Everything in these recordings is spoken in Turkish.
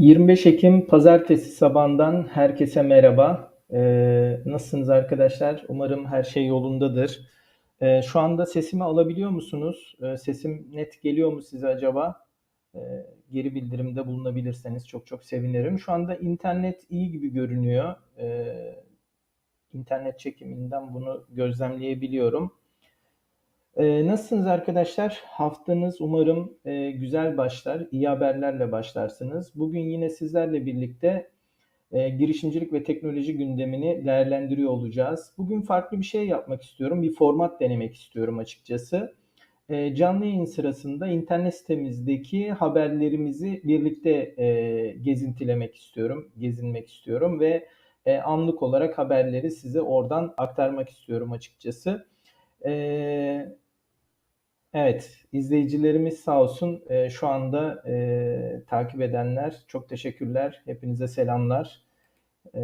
25 Ekim Pazartesi sabahından herkese merhaba. Ee, nasılsınız arkadaşlar? Umarım her şey yolundadır. Ee, şu anda sesimi alabiliyor musunuz? Ee, sesim net geliyor mu size acaba? Ee, geri bildirimde bulunabilirseniz çok çok sevinirim. Şu anda internet iyi gibi görünüyor. Ee, internet çekiminden bunu gözlemleyebiliyorum. Ee, nasılsınız arkadaşlar? Haftanız umarım e, güzel başlar, iyi haberlerle başlarsınız. Bugün yine sizlerle birlikte e, girişimcilik ve teknoloji gündemini değerlendiriyor olacağız. Bugün farklı bir şey yapmak istiyorum, bir format denemek istiyorum açıkçası. E, canlı yayın sırasında internet sitemizdeki haberlerimizi birlikte e, gezintilemek istiyorum, gezinmek istiyorum ve e, anlık olarak haberleri size oradan aktarmak istiyorum açıkçası. E, Evet, izleyicilerimiz sağ olsun e, şu anda e, takip edenler çok teşekkürler. Hepinize selamlar. E,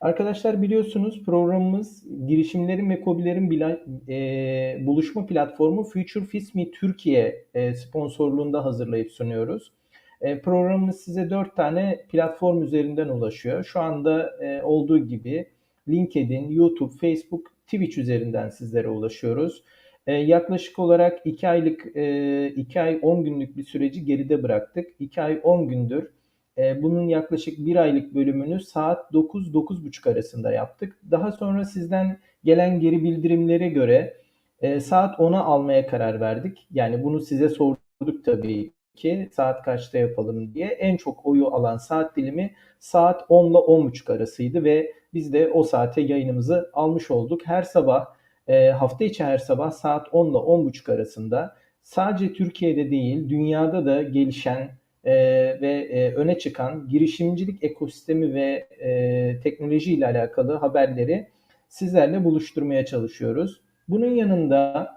arkadaşlar biliyorsunuz programımız girişimlerin ve kobilerin bila, e, buluşma platformu Future Fismi Türkiye e, sponsorluğunda hazırlayıp sunuyoruz. E, programımız size dört tane platform üzerinden ulaşıyor. Şu anda e, olduğu gibi LinkedIn, YouTube, Facebook, Twitch üzerinden sizlere ulaşıyoruz. E, yaklaşık olarak 2 aylık, e, 2 ay 10 günlük bir süreci geride bıraktık. 2 ay 10 gündür e, bunun yaklaşık 1 aylık bölümünü saat 9-9.30 arasında yaptık. Daha sonra sizden gelen geri bildirimlere göre e, saat 10'a almaya karar verdik. Yani bunu size sorduk tabii ki saat kaçta yapalım diye. En çok oyu alan saat dilimi saat 10 ile 10.30 arasıydı ve biz de o saate yayınımızı almış olduk. Her sabah e, hafta içi her sabah saat 10 ile 10.30 arasında sadece Türkiye'de değil dünyada da gelişen e, ve e, öne çıkan girişimcilik ekosistemi ve e, teknoloji ile alakalı haberleri sizlerle buluşturmaya çalışıyoruz. Bunun yanında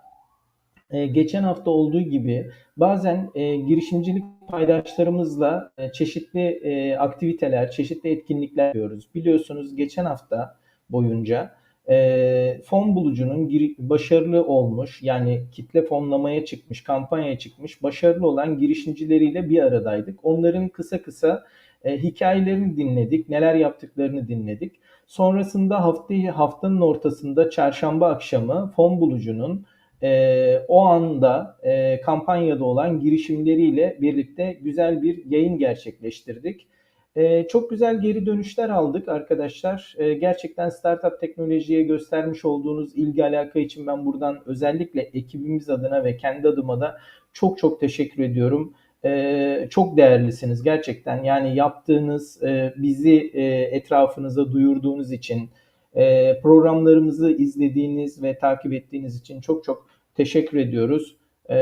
e, geçen hafta olduğu gibi bazen e, girişimcilik paydaşlarımızla e, çeşitli e, aktiviteler, çeşitli etkinlikler yapıyoruz. Biliyorsunuz geçen hafta boyunca e, fon bulucunun başarılı olmuş yani kitle fonlamaya çıkmış, kampanyaya çıkmış başarılı olan girişimcileriyle bir aradaydık. Onların kısa kısa e, hikayelerini dinledik, neler yaptıklarını dinledik. Sonrasında haftayı haftanın ortasında çarşamba akşamı fon bulucunun e, o anda e, kampanyada olan girişimleriyle birlikte güzel bir yayın gerçekleştirdik. Ee, çok güzel geri dönüşler aldık arkadaşlar. Ee, gerçekten startup teknolojiye göstermiş olduğunuz ilgi alaka için ben buradan özellikle ekibimiz adına ve kendi adıma da çok çok teşekkür ediyorum. Ee, çok değerlisiniz gerçekten. Yani yaptığınız, e, bizi e, etrafınıza duyurduğunuz için, e, programlarımızı izlediğiniz ve takip ettiğiniz için çok çok teşekkür ediyoruz. E,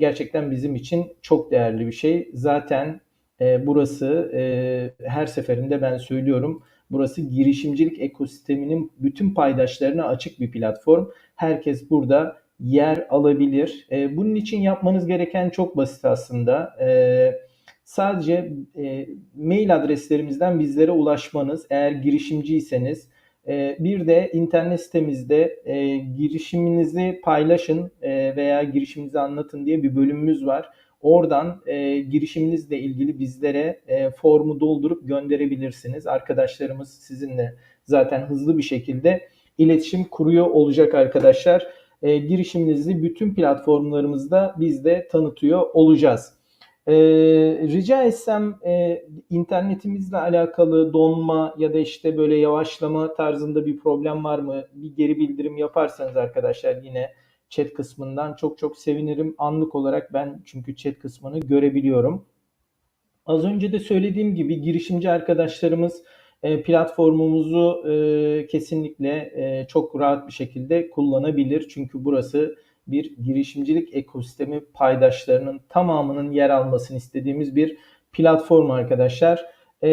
gerçekten bizim için çok değerli bir şey. Zaten e, burası e, her seferinde ben söylüyorum. Burası girişimcilik ekosisteminin bütün paydaşlarına açık bir platform. Herkes burada yer alabilir. E, bunun için yapmanız gereken çok basit aslında. E, sadece e, mail adreslerimizden bizlere ulaşmanız. Eğer girişimciyseniz e, bir de internet sitemizde e, girişiminizi paylaşın e, veya girişiminizi anlatın diye bir bölümümüz var. Oradan e, girişiminizle ilgili bizlere e, formu doldurup gönderebilirsiniz. Arkadaşlarımız sizinle zaten hızlı bir şekilde iletişim kuruyor olacak arkadaşlar. E, girişiminizi bütün platformlarımızda biz de tanıtıyor olacağız. E, rica etsem e, internetimizle alakalı donma ya da işte böyle yavaşlama tarzında bir problem var mı? Bir geri bildirim yaparsanız arkadaşlar yine chat kısmından çok çok sevinirim. Anlık olarak ben çünkü chat kısmını görebiliyorum. Az önce de söylediğim gibi girişimci arkadaşlarımız e, platformumuzu e, kesinlikle e, çok rahat bir şekilde kullanabilir. Çünkü burası bir girişimcilik ekosistemi paydaşlarının tamamının yer almasını istediğimiz bir platform arkadaşlar. E,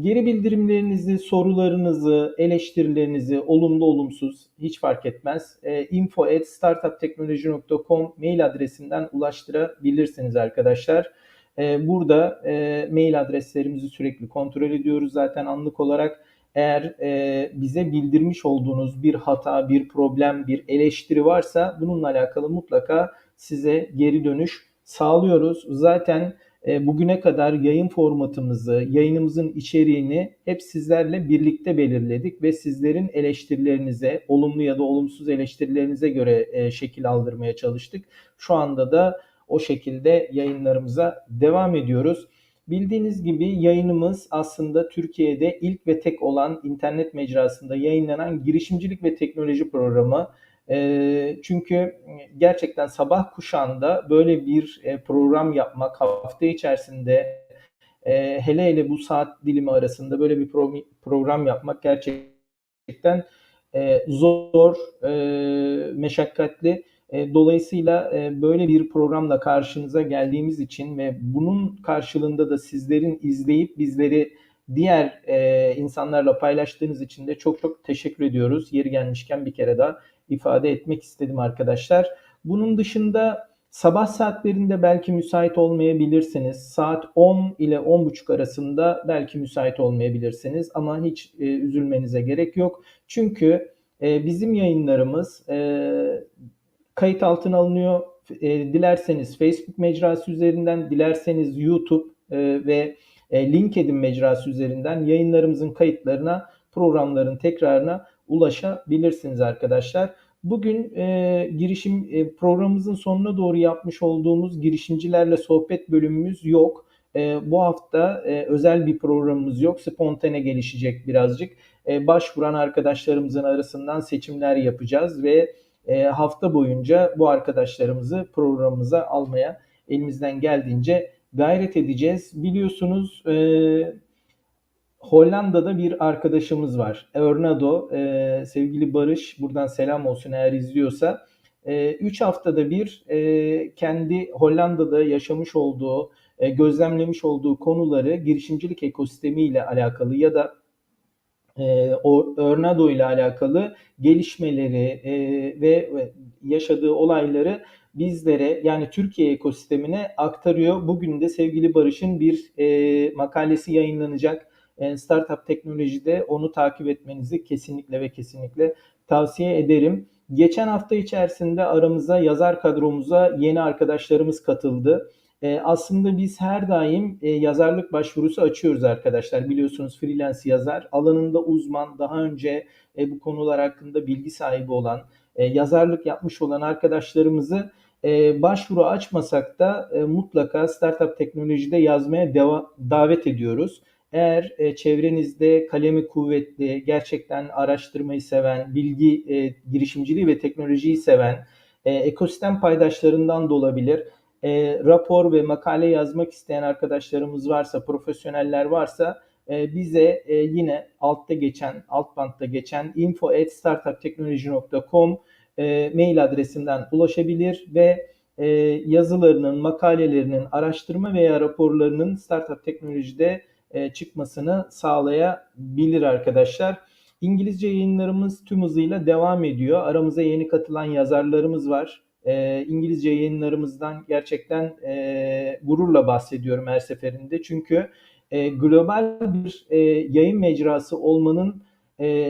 geri bildirimlerinizi, sorularınızı, eleştirilerinizi, olumlu olumsuz hiç fark etmez. E, info at startupteknoloji.com mail adresinden ulaştırabilirsiniz arkadaşlar. E, burada e, mail adreslerimizi sürekli kontrol ediyoruz zaten anlık olarak. Eğer e, bize bildirmiş olduğunuz bir hata, bir problem, bir eleştiri varsa bununla alakalı mutlaka size geri dönüş sağlıyoruz. Zaten bugüne kadar yayın formatımızı, yayınımızın içeriğini hep sizlerle birlikte belirledik ve sizlerin eleştirilerinize, olumlu ya da olumsuz eleştirilerinize göre e, şekil aldırmaya çalıştık. Şu anda da o şekilde yayınlarımıza devam ediyoruz. Bildiğiniz gibi yayınımız aslında Türkiye'de ilk ve tek olan internet mecrasında yayınlanan girişimcilik ve teknoloji programı. Çünkü gerçekten sabah kuşağında böyle bir e, program yapmak hafta içerisinde e, hele hele bu saat dilimi arasında böyle bir pro- program yapmak gerçekten e, zor, meşakkatli. Dolayısıyla böyle bir programla karşınıza geldiğimiz için ve bunun karşılığında da sizlerin izleyip bizleri diğer insanlarla paylaştığınız için de çok çok teşekkür ediyoruz. Yeri gelmişken bir kere daha ifade etmek istedim arkadaşlar. Bunun dışında sabah saatlerinde belki müsait olmayabilirsiniz. Saat 10 ile 10.30 arasında belki müsait olmayabilirsiniz ama hiç e, üzülmenize gerek yok. Çünkü e, bizim yayınlarımız e, kayıt altına alınıyor. E, dilerseniz Facebook mecrası üzerinden, dilerseniz YouTube e, ve e, LinkedIn mecrası üzerinden yayınlarımızın kayıtlarına, programların tekrarına ulaşabilirsiniz arkadaşlar. Bugün e, girişim e, programımızın sonuna doğru yapmış olduğumuz girişimcilerle sohbet bölümümüz yok. E, bu hafta e, özel bir programımız yok. Spontane gelişecek birazcık. E, başvuran arkadaşlarımızın arasından seçimler yapacağız ve e, hafta boyunca bu arkadaşlarımızı programımıza almaya elimizden geldiğince gayret edeceğiz. Biliyorsunuz e, Hollanda'da bir arkadaşımız var. Örnado, e, sevgili Barış, buradan selam olsun eğer izliyorsa. 3 e, haftada bir e, kendi Hollanda'da yaşamış olduğu, e, gözlemlemiş olduğu konuları girişimcilik ekosistemiyle alakalı ya da e, Örnado ile alakalı gelişmeleri e, ve yaşadığı olayları bizlere yani Türkiye ekosistemine aktarıyor. Bugün de sevgili Barış'ın bir e, makalesi yayınlanacak. Startup Teknoloji'de onu takip etmenizi kesinlikle ve kesinlikle tavsiye ederim. Geçen hafta içerisinde aramıza yazar kadromuza yeni arkadaşlarımız katıldı. E, aslında biz her daim e, yazarlık başvurusu açıyoruz arkadaşlar. Biliyorsunuz freelance yazar, alanında uzman, daha önce e, bu konular hakkında bilgi sahibi olan, yazarlık yapmış olan arkadaşlarımızı başvuru açmasak da mutlaka startup teknolojide yazmaya deva- davet ediyoruz. Eğer e, çevrenizde kalemi kuvvetli, gerçekten araştırmayı seven, bilgi e, girişimciliği ve teknolojiyi seven, e, ekosistem paydaşlarından da olabilir e, rapor ve makale yazmak isteyen arkadaşlarımız varsa, profesyoneller varsa e, bize e, yine altta geçen, alt bantta geçen info at startupteknoloji.com e, mail adresinden ulaşabilir ve e, yazılarının, makalelerinin, araştırma veya raporlarının startup teknolojide e, çıkmasını sağlayabilir arkadaşlar. İngilizce yayınlarımız tüm hızıyla devam ediyor. Aramıza yeni katılan yazarlarımız var e, İngilizce yayınlarımızdan gerçekten e, gururla bahsediyorum her seferinde. Çünkü global bir yayın mecrası olmanın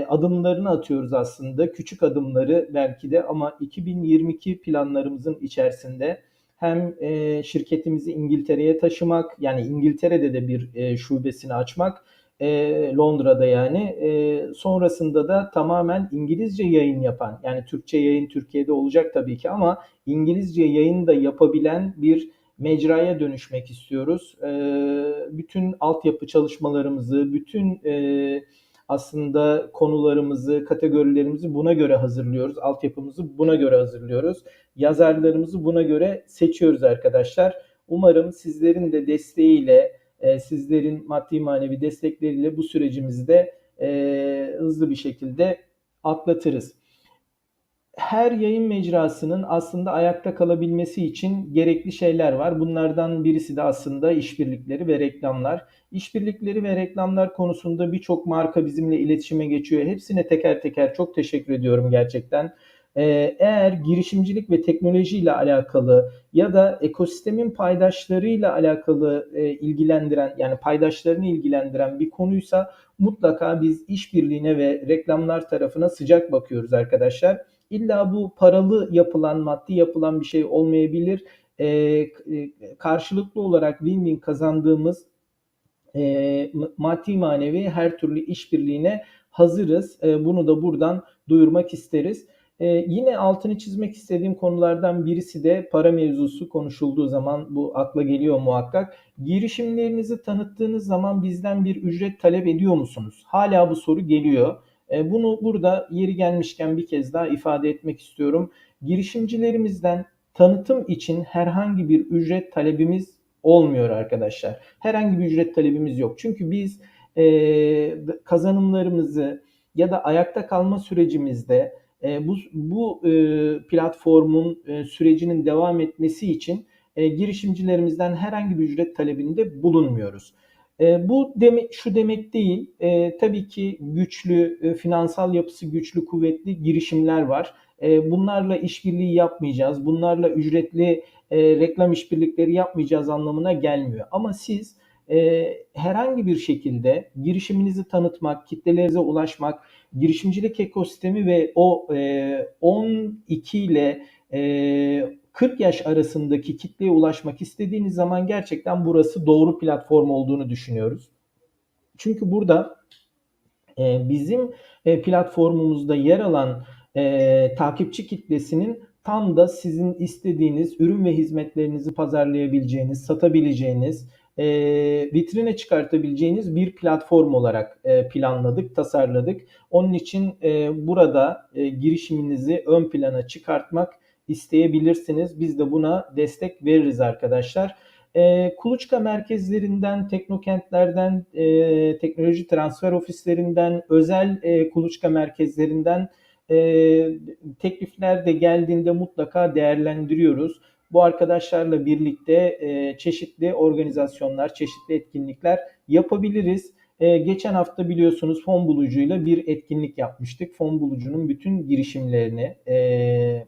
adımlarını atıyoruz aslında. Küçük adımları belki de ama 2022 planlarımızın içerisinde hem e, şirketimizi İngiltere'ye taşımak yani İngiltere'de de bir e, şubesini açmak e, Londra'da yani. E, sonrasında da tamamen İngilizce yayın yapan yani Türkçe yayın Türkiye'de olacak tabii ki ama İngilizce yayın da yapabilen bir mecraya dönüşmek istiyoruz. E, bütün altyapı çalışmalarımızı, bütün e, aslında konularımızı, kategorilerimizi buna göre hazırlıyoruz. Altyapımızı buna göre hazırlıyoruz. Yazarlarımızı buna göre seçiyoruz arkadaşlar. Umarım sizlerin de desteğiyle e, sizlerin maddi manevi destekleriyle bu sürecimizi de e, hızlı bir şekilde atlatırız. Her yayın mecrasının aslında ayakta kalabilmesi için gerekli şeyler var. Bunlardan birisi de aslında işbirlikleri ve reklamlar. İşbirlikleri ve reklamlar konusunda birçok marka bizimle iletişime geçiyor. Hepsine teker teker çok teşekkür ediyorum gerçekten. Ee, eğer girişimcilik ve teknoloji ile alakalı ya da ekosistemin paydaşlarıyla alakalı e, ilgilendiren yani paydaşlarını ilgilendiren bir konuysa mutlaka biz işbirliğine ve reklamlar tarafına sıcak bakıyoruz arkadaşlar. İlla bu paralı yapılan, maddi yapılan bir şey olmayabilir. e, karşılıklı olarak win-win kazandığımız e, maddi manevi her türlü işbirliğine hazırız. E, bunu da buradan duyurmak isteriz. E, yine altını çizmek istediğim konulardan birisi de para mevzusu konuşulduğu zaman bu akla geliyor muhakkak. Girişimlerinizi tanıttığınız zaman bizden bir ücret talep ediyor musunuz? Hala bu soru geliyor. E, bunu burada yeri gelmişken bir kez daha ifade etmek istiyorum. Girişimcilerimizden tanıtım için herhangi bir ücret talebimiz olmuyor arkadaşlar. Herhangi bir ücret talebimiz yok. Çünkü biz e, kazanımlarımızı ya da ayakta kalma sürecimizde e, bu, bu platformun sürecinin devam etmesi için girişimcilerimizden herhangi bir ücret talebinde bulunmuyoruz. E, bu deme, şu demek değil. E, tabii ki güçlü, e, finansal yapısı güçlü, kuvvetli girişimler var. E, bunlarla işbirliği yapmayacağız. Bunlarla ücretli e, reklam işbirlikleri yapmayacağız anlamına gelmiyor. Ama siz e, herhangi bir şekilde girişiminizi tanıtmak, kitlelerinize ulaşmak, girişimcilik ekosistemi ve o e, 12 ile e, 40 yaş arasındaki kitleye ulaşmak istediğiniz zaman gerçekten burası doğru platform olduğunu düşünüyoruz. Çünkü burada e, bizim e, platformumuzda yer alan e, takipçi kitlesinin tam da sizin istediğiniz ürün ve hizmetlerinizi pazarlayabileceğiniz, satabileceğiniz, e, vitrine çıkartabileceğiniz bir platform olarak e, planladık, tasarladık. Onun için e, burada e, girişiminizi ön plana çıkartmak isteyebilirsiniz. Biz de buna destek veririz arkadaşlar. E, kuluçka merkezlerinden, teknokentlerden, e, teknoloji transfer ofislerinden, özel e, kuluçka merkezlerinden e, teklifler de geldiğinde mutlaka değerlendiriyoruz. Bu arkadaşlarla birlikte e, çeşitli organizasyonlar, çeşitli etkinlikler yapabiliriz. E, geçen hafta biliyorsunuz fon bulucuyla bir etkinlik yapmıştık. Fon bulucunun bütün girişimlerini e,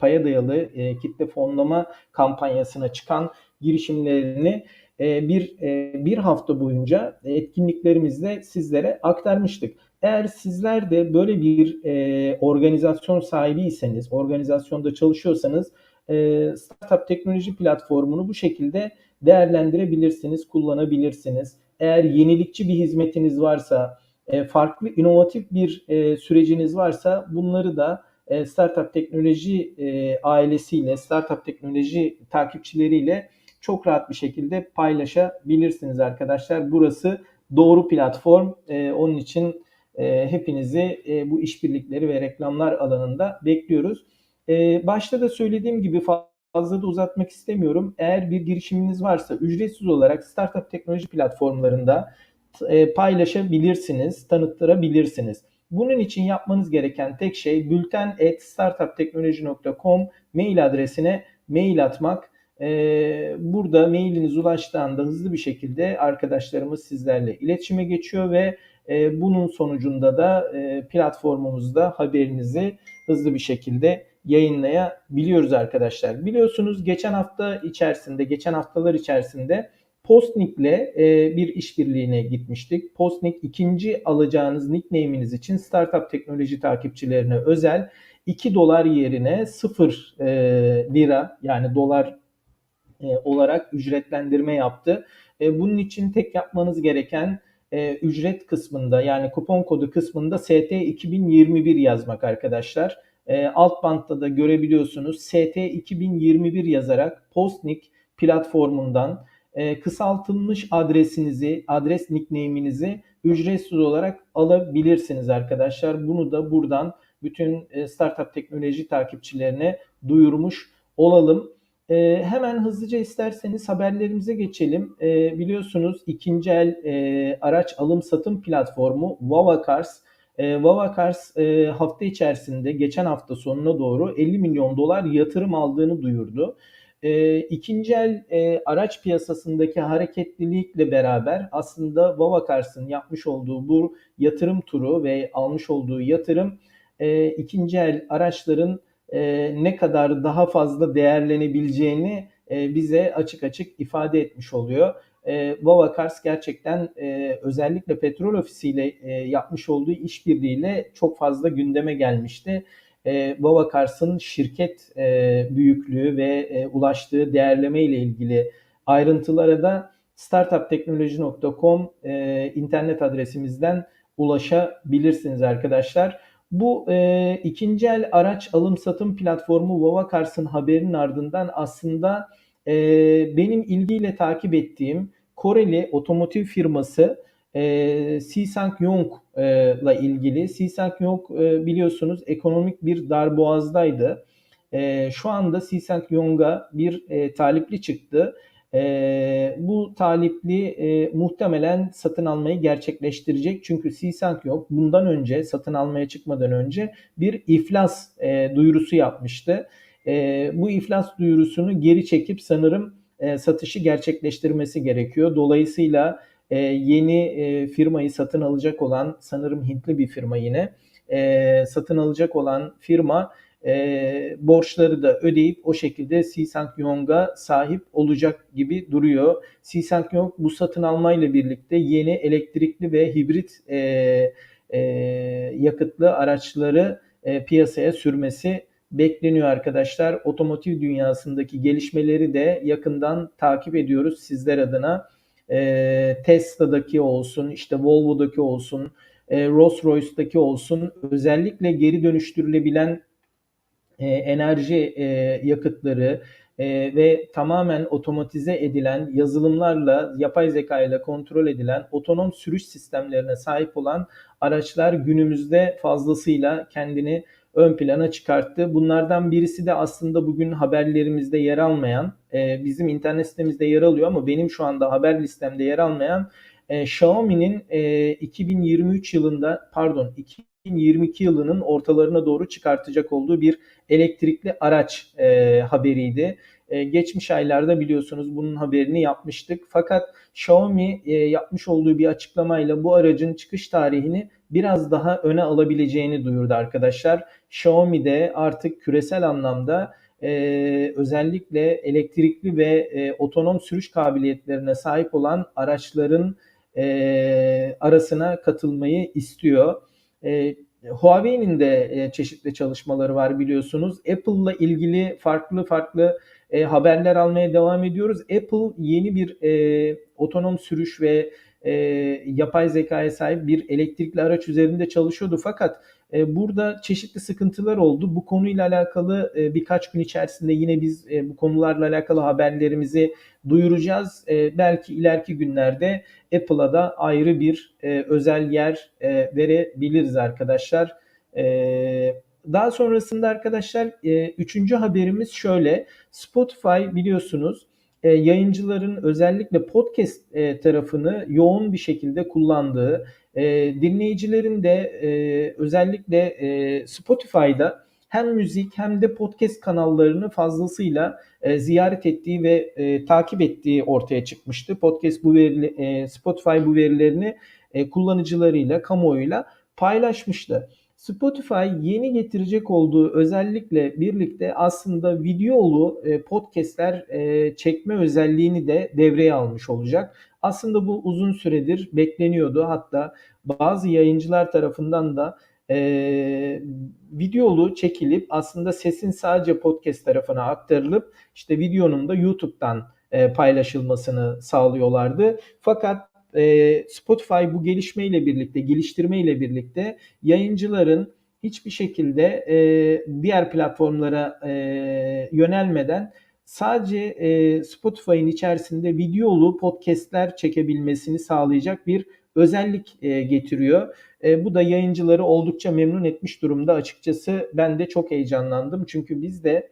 paya dayalı e, kitle fonlama kampanyasına çıkan girişimlerini e, bir e, bir hafta boyunca etkinliklerimizle sizlere aktarmıştık. Eğer sizler de böyle bir e, organizasyon sahibiyseniz, organizasyonda çalışıyorsanız e, startup teknoloji platformunu bu şekilde değerlendirebilirsiniz, kullanabilirsiniz. Eğer yenilikçi bir hizmetiniz varsa, e, farklı inovatif bir e, süreciniz varsa bunları da e, startup teknoloji e, ailesiyle, startup teknoloji takipçileriyle çok rahat bir şekilde paylaşabilirsiniz arkadaşlar. Burası doğru platform. E, onun için hepinizi bu işbirlikleri ve reklamlar alanında bekliyoruz. Başta da söylediğim gibi fazla da uzatmak istemiyorum. Eğer bir girişiminiz varsa ücretsiz olarak startup teknoloji platformlarında paylaşabilirsiniz, tanıttırabilirsiniz. Bunun için yapmanız gereken tek şey bülten.startupteknoloji.com mail adresine mail atmak. Ee, burada mailiniz ulaştığında hızlı bir şekilde arkadaşlarımız sizlerle iletişime geçiyor ve e, bunun sonucunda da e, platformumuzda haberinizi hızlı bir şekilde yayınlayabiliyoruz arkadaşlar. Biliyorsunuz geçen hafta içerisinde, geçen haftalar içerisinde Postnik'le e, bir işbirliğine gitmiştik. Postnik ikinci alacağınız nickname'iniz için startup teknoloji takipçilerine özel 2 dolar yerine 0 e, lira yani dolar e, olarak ücretlendirme yaptı. E, bunun için tek yapmanız gereken e, ücret kısmında yani kupon kodu kısmında ST 2021 yazmak arkadaşlar. E, alt bantta da görebiliyorsunuz ST 2021 yazarak Postnik platformundan e, kısaltılmış adresinizi, adres nickname'inizi ücretsiz olarak alabilirsiniz arkadaşlar. Bunu da buradan bütün e, startup teknoloji takipçilerine duyurmuş olalım. E, hemen hızlıca isterseniz haberlerimize geçelim. E, biliyorsunuz ikinci el e, araç alım satım platformu Vavacars. E, Vavacars e, hafta içerisinde geçen hafta sonuna doğru 50 milyon dolar yatırım aldığını duyurdu. E, ikinci el e, araç piyasasındaki hareketlilikle beraber aslında Vavakars'ın yapmış olduğu bu yatırım turu ve almış olduğu yatırım e, ikinci el araçların e, ne kadar daha fazla değerlenebileceğini e, bize açık açık ifade etmiş oluyor. E, Vavakars gerçekten e, özellikle petrol ofisiyle e, yapmış olduğu işbirliğiyle çok fazla gündeme gelmişti. E, Vavakars'ın şirket e, büyüklüğü ve e, ulaştığı değerleme ile ilgili ayrıntılara da startupteknoloji.com e, internet adresimizden ulaşabilirsiniz arkadaşlar. Bu e, ikinci el araç alım satım platformu Vavakars'ın haberinin ardından aslında e, benim ilgiyle takip ettiğim Koreli otomotiv firması e, Sisang Yong e, ile ilgili. Sisang Yong e, biliyorsunuz ekonomik bir darboğazdaydı. E, şu anda Sisang Yong'a bir e, talipli çıktı. E, bu talipli e, muhtemelen satın almayı gerçekleştirecek. Çünkü Sisang Yong bundan önce satın almaya çıkmadan önce bir iflas e, duyurusu yapmıştı. E, bu iflas duyurusunu geri çekip sanırım e, satışı gerçekleştirmesi gerekiyor. Dolayısıyla e, yeni e, firmayı satın alacak olan sanırım Hintli bir firma yine e, satın alacak olan firma e, borçları da ödeyip o şekilde Yong'a sahip olacak gibi duruyor. Yong bu satın almayla birlikte yeni elektrikli ve hibrit e, e, yakıtlı araçları e, piyasaya sürmesi bekleniyor arkadaşlar. Otomotiv dünyasındaki gelişmeleri de yakından takip ediyoruz sizler adına. E, Tesla'daki olsun, işte Volvo'daki olsun, e, Rolls-Royce'daki olsun özellikle geri dönüştürülebilen e, enerji e, yakıtları e, ve tamamen otomatize edilen yazılımlarla, yapay zeka ile kontrol edilen otonom sürüş sistemlerine sahip olan araçlar günümüzde fazlasıyla kendini ön plana çıkarttı. Bunlardan birisi de aslında bugün haberlerimizde yer almayan, e, bizim internet sitemizde yer alıyor ama benim şu anda haber listemde yer almayan e, Xiaomi'nin e, 2023 yılında pardon 2022 yılının ortalarına doğru çıkartacak olduğu bir elektrikli araç e, haberiydi. E, geçmiş aylarda biliyorsunuz bunun haberini yapmıştık. Fakat Xiaomi e, yapmış olduğu bir açıklamayla bu aracın çıkış tarihini biraz daha öne alabileceğini duyurdu arkadaşlar. Xiaomi de artık küresel anlamda e, özellikle elektrikli ve otonom sürüş kabiliyetlerine sahip olan araçların arasına katılmayı istiyor. Huawei'nin de çeşitli çalışmaları var biliyorsunuz. Apple'la ilgili farklı farklı e, haberler almaya devam ediyoruz. Apple yeni bir e, otonom sürüş ve e, yapay zekaya sahip bir elektrikli araç üzerinde çalışıyordu. Fakat e, burada çeşitli sıkıntılar oldu. Bu konuyla alakalı e, birkaç gün içerisinde yine biz e, bu konularla alakalı haberlerimizi duyuracağız. E, belki ileriki günlerde Apple'a da ayrı bir e, özel yer e, verebiliriz arkadaşlar. E, daha sonrasında arkadaşlar e, üçüncü haberimiz şöyle. Spotify biliyorsunuz e, yayıncıların özellikle podcast e, tarafını yoğun bir şekilde kullandığı, e, dinleyicilerin de e, özellikle e, Spotify'da hem müzik hem de podcast kanallarını fazlasıyla e, ziyaret ettiği ve e, takip ettiği ortaya çıkmıştı. Podcast bu verili, e, Spotify bu verilerini e, kullanıcılarıyla, kamuoyuyla paylaşmıştı. Spotify yeni getirecek olduğu özellikle birlikte aslında videolu e, podcastler e, çekme özelliğini de devreye almış olacak. Aslında bu uzun süredir bekleniyordu. Hatta bazı yayıncılar tarafından da e, videolu çekilip aslında sesin sadece podcast tarafına aktarılıp işte videonun da YouTube'dan e, paylaşılmasını sağlıyorlardı. Fakat e, Spotify bu gelişmeyle birlikte, geliştirmeyle birlikte yayıncıların hiçbir şekilde e, diğer platformlara e, yönelmeden sadece e, Spotify'ın içerisinde videolu podcastler çekebilmesini sağlayacak bir özellik getiriyor. Bu da yayıncıları oldukça memnun etmiş durumda. Açıkçası ben de çok heyecanlandım. Çünkü biz de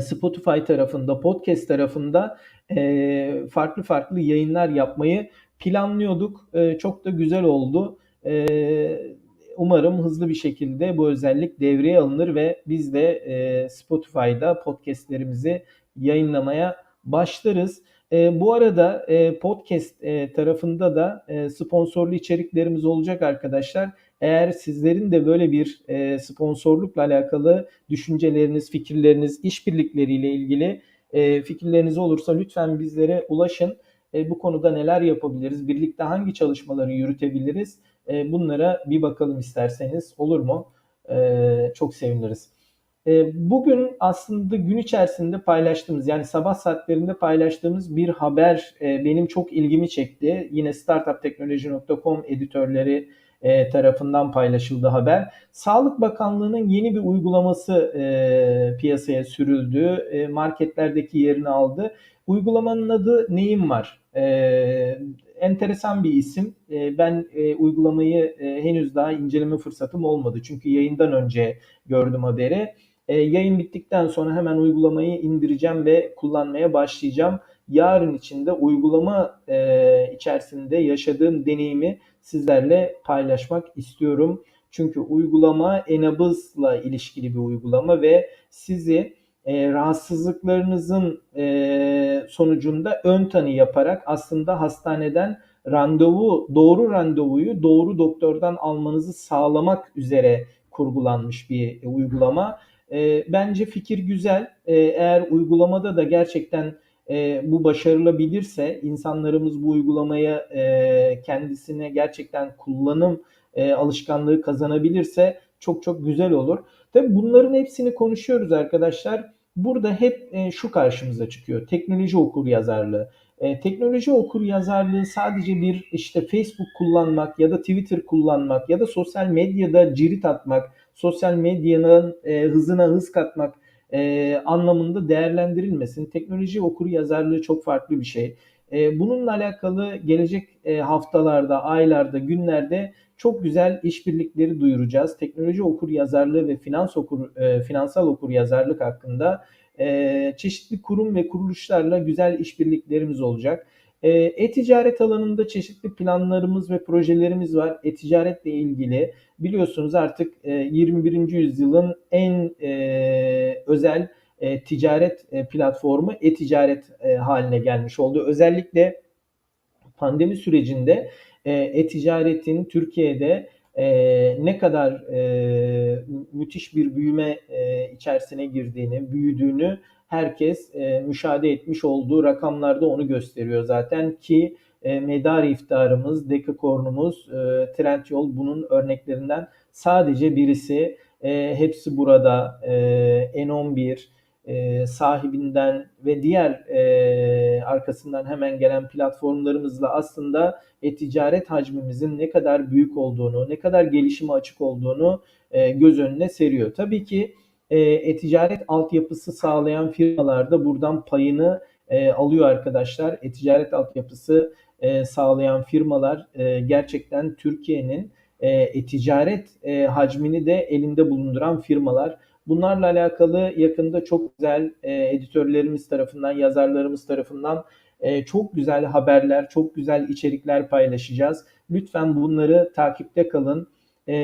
Spotify tarafında, podcast tarafında e, farklı farklı yayınlar yapmayı planlıyorduk. E, çok da güzel oldu. E, umarım hızlı bir şekilde bu özellik devreye alınır ve biz de e, Spotify'da podcastlerimizi yayınlamaya başlarız. E, bu arada e, podcast e, tarafında da e, sponsorlu içeriklerimiz olacak arkadaşlar. Eğer sizlerin de böyle bir e, sponsorlukla alakalı düşünceleriniz, fikirleriniz, işbirlikleriyle ilgili e, fikirleriniz olursa lütfen bizlere ulaşın. E, bu konuda neler yapabiliriz? Birlikte hangi çalışmaları yürütebiliriz? E, bunlara bir bakalım isterseniz olur mu? Ee, çok seviniriz. Ee, bugün aslında gün içerisinde paylaştığımız yani sabah saatlerinde paylaştığımız bir haber e, benim çok ilgimi çekti. Yine startupteknoloji.com editörleri e, tarafından paylaşıldı haber. Sağlık Bakanlığı'nın yeni bir uygulaması e, piyasaya sürüldü. Marketlerdeki yerini aldı. Uygulamanın adı Neyim Var? enteresan bir isim. ben uygulamayı henüz daha inceleme fırsatım olmadı. Çünkü yayından önce gördüm haberi. E, yayın bittikten sonra hemen uygulamayı indireceğim ve kullanmaya başlayacağım. Yarın içinde uygulama e, içerisinde yaşadığım deneyimi sizlerle paylaşmak istiyorum. Çünkü uygulama enabızla ilişkili bir uygulama ve sizi e, rahatsızlıklarınızın e, sonucunda ön tanı yaparak aslında hastaneden randevu, doğru randevuyu doğru doktordan almanızı sağlamak üzere kurgulanmış bir uygulama. E, bence fikir güzel. E, eğer uygulamada da gerçekten e, bu başarılabilirse, insanlarımız bu uygulamaya e, kendisine gerçekten kullanım e, alışkanlığı kazanabilirse çok çok güzel olur. Tabii bunların hepsini konuşuyoruz arkadaşlar. Burada hep e, şu karşımıza çıkıyor. Teknoloji okur yazarlığı. E, teknoloji okur yazarlığı sadece bir işte Facebook kullanmak ya da Twitter kullanmak ya da sosyal medyada cirit atmak, sosyal medyanın e, hızına hız katmak e, anlamında değerlendirilmesin. Teknoloji okur yazarlığı çok farklı bir şey. E, bununla alakalı gelecek e, haftalarda, aylarda, günlerde çok güzel işbirlikleri duyuracağız. Teknoloji okur yazarlığı ve finans okur, e, finansal okur yazarlık hakkında e, çeşitli kurum ve kuruluşlarla güzel işbirliklerimiz olacak. E, e-ticaret alanında çeşitli planlarımız ve projelerimiz var. E-ticaretle ilgili biliyorsunuz artık e, 21. yüzyılın en e, özel e, ticaret e, platformu e-ticaret e, haline gelmiş oldu. Özellikle pandemi sürecinde e, e-ticaretin Türkiye'de e, ne kadar e, müthiş bir büyüme e, içerisine girdiğini, büyüdüğünü herkes e, müşahede etmiş olduğu rakamlarda onu gösteriyor zaten ki e, Medar iftarımız, Dekakornumuz, e, Trendyol bunun örneklerinden sadece birisi. E, hepsi burada e, N11, e, sahibinden ve diğer e, arkasından hemen gelen platformlarımızla aslında e-ticaret hacmimizin ne kadar büyük olduğunu, ne kadar gelişime açık olduğunu e, göz önüne seriyor. Tabii ki e-ticaret altyapısı sağlayan firmalar da buradan payını e, alıyor arkadaşlar. E-ticaret altyapısı e, sağlayan firmalar e, gerçekten Türkiye'nin e, e-ticaret e, hacmini de elinde bulunduran firmalar. Bunlarla alakalı yakında çok güzel e, editörlerimiz tarafından, yazarlarımız tarafından e, çok güzel haberler, çok güzel içerikler paylaşacağız. Lütfen bunları takipte kalın. E,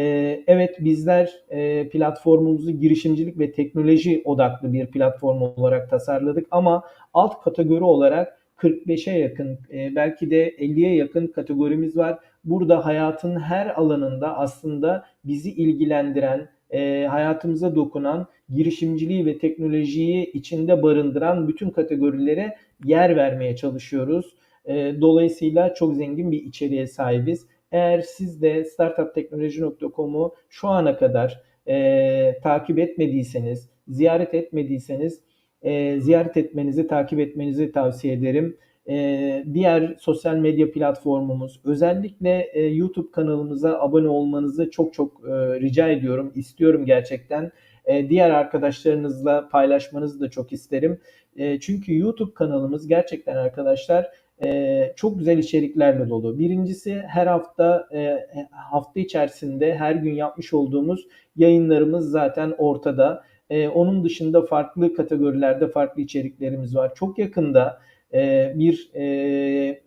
evet bizler e, platformumuzu girişimcilik ve teknoloji odaklı bir platform olarak tasarladık ama alt kategori olarak 45'e yakın e, belki de 50'ye yakın kategorimiz var. Burada hayatın her alanında aslında bizi ilgilendiren, e, hayatımıza dokunan, girişimciliği ve teknolojiyi içinde barındıran bütün kategorilere yer vermeye çalışıyoruz. E, dolayısıyla çok zengin bir içeriğe sahibiz. Eğer siz de startupteknoloji.com'u şu ana kadar e, takip etmediyseniz, ziyaret etmediyseniz e, ziyaret etmenizi, takip etmenizi tavsiye ederim. E, diğer sosyal medya platformumuz, özellikle e, YouTube kanalımıza abone olmanızı çok çok e, rica ediyorum, istiyorum gerçekten. E, diğer arkadaşlarınızla paylaşmanızı da çok isterim. E, çünkü YouTube kanalımız gerçekten arkadaşlar e, çok güzel içeriklerle dolu. Birincisi her hafta e, hafta içerisinde her gün yapmış olduğumuz yayınlarımız zaten ortada. E, onun dışında farklı kategorilerde farklı içeriklerimiz var. Çok yakında e, bir e,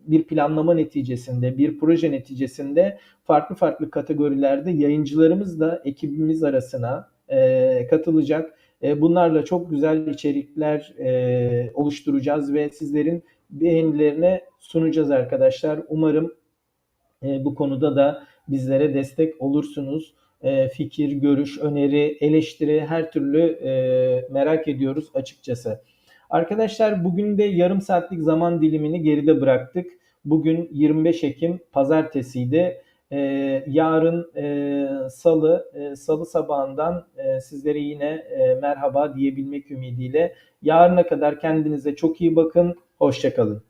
bir planlama neticesinde, bir proje neticesinde farklı farklı kategorilerde yayıncılarımız da ekibimiz arasına katılacak. Bunlarla çok güzel içerikler oluşturacağız ve sizlerin beğenilerine sunacağız arkadaşlar. Umarım e, bu konuda da bizlere destek olursunuz. E, fikir, görüş, öneri, eleştiri her türlü e, merak ediyoruz açıkçası. Arkadaşlar bugün de yarım saatlik zaman dilimini geride bıraktık. Bugün 25 Ekim pazartesiydi. Ee, yarın e, salı, e, salı sabahından e, sizlere yine e, merhaba diyebilmek ümidiyle. Yarına kadar kendinize çok iyi bakın. Hoşçakalın.